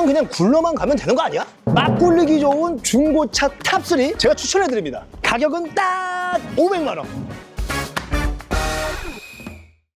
요거는 그냥 굴러만 가면 되는 거 아니야? 막 굴리기 좋은 중고차 탑3 제가 추천해드립니다. 가격은 딱 500만 원.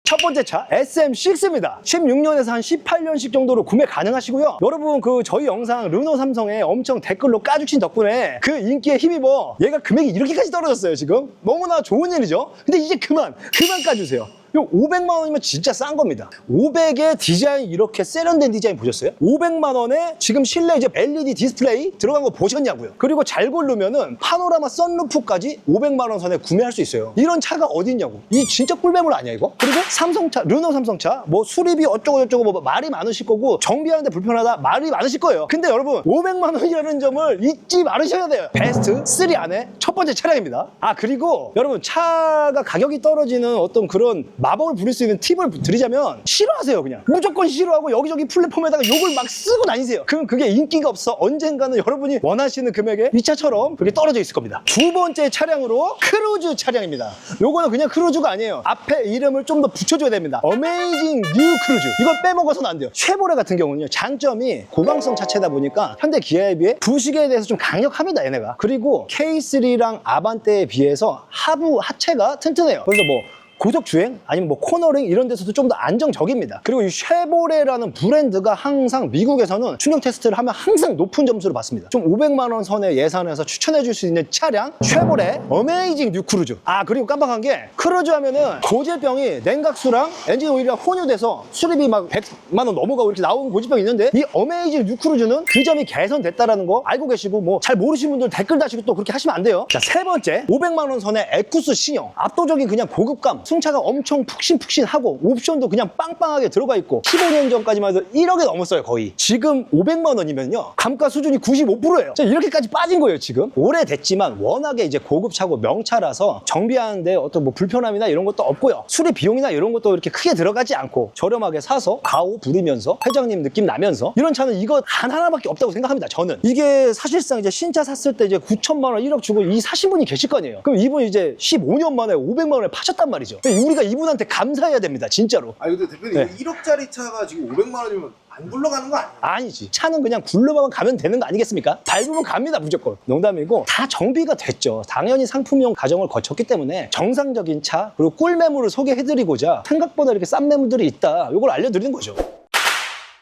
첫 번째 차 SM6입니다. 16년에서 한 18년씩 정도로 구매 가능하시고요. 여러분 그 저희 영상 르노 삼성에 엄청 댓글로 까주신 덕분에 그 인기에 힘입어 얘가 금액이 이렇게까지 떨어졌어요 지금. 너무나 좋은 일이죠. 근데 이제 그만 그만 까주세요. 요 500만 원이면 진짜 싼 겁니다. 500의 디자인 이렇게 세련된 디자인 보셨어요? 500만 원에 지금 실내 이제 LED 디스플레이 들어간 거 보셨냐고요? 그리고 잘 고르면은 파노라마 썬루프까지 500만 원 선에 구매할 수 있어요. 이런 차가 어디 있냐고. 이 진짜 꿀매물 아니야 이거? 그리고 삼성차, 르노 삼성차 뭐 수리비 어쩌고 저쩌고 뭐 말이 많으실 거고 정비하는데 불편하다 말이 많으실 거예요. 근데 여러분 500만 원이라는 점을 잊지 말으셔야 돼요. 베스트 3 안에 첫 번째 차량입니다. 아 그리고 여러분 차가 가격이 떨어지는 어떤 그런 마법을 부릴 수 있는 팁을 드리자면 싫어하세요 그냥. 무조건 싫어하고 여기저기 플랫폼에다가 욕을 막 쓰고 다니세요. 그럼 그게 인기가 없어. 언젠가는 여러분이 원하시는 금액에 이 차처럼 그게 떨어져 있을 겁니다. 두 번째 차량으로 크루즈 차량입니다. 요거는 그냥 크루즈가 아니에요. 앞에 이름을 좀 더 붙여줘야 됩니다. 어메이징 뉴 크루즈 이걸 빼먹어서는 안 돼요. 쉐보레 같은 경우는요 장점이 고강성 차체다 보니까 현대 기아에 비해 부식에 대해서 좀 강력합니다 얘네가. 그리고 K3랑 아반떼에 비해서 하부 하체가 튼튼해요. 그래서 뭐 고속 주행 아니면 뭐 코너링 이런 데서도 좀 더 안정적입니다. 그리고 이 쉐보레라는 브랜드가 항상 미국에서는 충격 테스트를 하면 항상 높은 점수를 받습니다. 좀 500만 원 선의 예산에서 추천해 줄 수 있는 차량 쉐보레 어메이징 뉴 크루즈. 아 그리고 깜빡한 게 크루즈 하면은 고질병이 냉각수랑 엔진 오일이랑 혼유돼서 수리비 막 100만 원 넘어가고 이렇게 나오는 고질병이 있는데 이 어메이징 뉴 크루즈는 그 점이 개선됐다라는 거 알고 계시고 뭐 잘 모르시는 분들 댓글 다시고 또 그렇게 하시면 안 돼요. 자 세 번째 500만 원 선의 에쿠스 신형 압도적인 그냥 고급감 승차가 엄청 푹신푹신하고 옵션도 그냥 빵빵하게 들어가 있고 15년 전까지만 해도 1억이 넘었어요 거의. 지금 500만 원이면요. 감가 수준이 95%예요. 자 이렇게까지 빠진 거예요 지금. 오래됐지만 워낙에 이제 고급차고 명차라서 정비하는데 어떤 뭐 불편함이나 이런 것도 없고요. 수리 비용이나 이런 것도 이렇게 크게 들어가지 않고 저렴하게 사서 가오 부리면서 회장님 느낌 나면서 이런 차는 이거 단 하나밖에 없다고 생각합니다 저는. 이게 사실상 이제 신차 샀을 때 이제 9천만 원 1억 주고 이 사신 분이 계실 거 아니에요. 그럼 이분 이제 15년 만에 500만 원에 파셨단 말이죠 우리가 이분한테 감사해야 됩니다 진짜로 아니 근데 대표님 네. 1억짜리 차가 지금 500만 원이면 안 굴러가는 거 아니에요? 아니지. 차는 그냥 굴러만 가면 되는 거 아니겠습니까? 밟으면 갑니다, 무조건. 농담이고, 다 정비가 됐죠. 당연히 상품용 과정을 거쳤기 때문에 정상적인 차, 그리고 꿀매물을 소개해드리고자 생각보다 이렇게 싼 매물들이 있다. 이걸 알려드리는 거죠.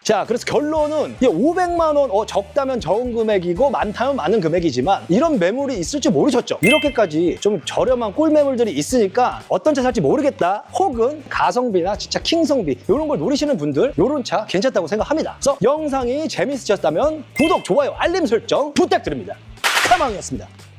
자, 그래서 결론은 이 500만 원, 어, 적다면 적은 금액이고 많다면 많은 금액이지만 이런 매물이 있을 줄 모르셨죠? 이렇게까지 좀 저렴한 꿀 매물들이 있으니까 어떤 차 살지 모르겠다. 혹은 가성비나 진짜 킹성비 이런 걸 노리시는 분들 이런 차 괜찮다고 생각합니다. 그래서 영상이 재밌으셨다면 구독, 좋아요, 알림 설정 부탁드립니다. 카망이었습니다.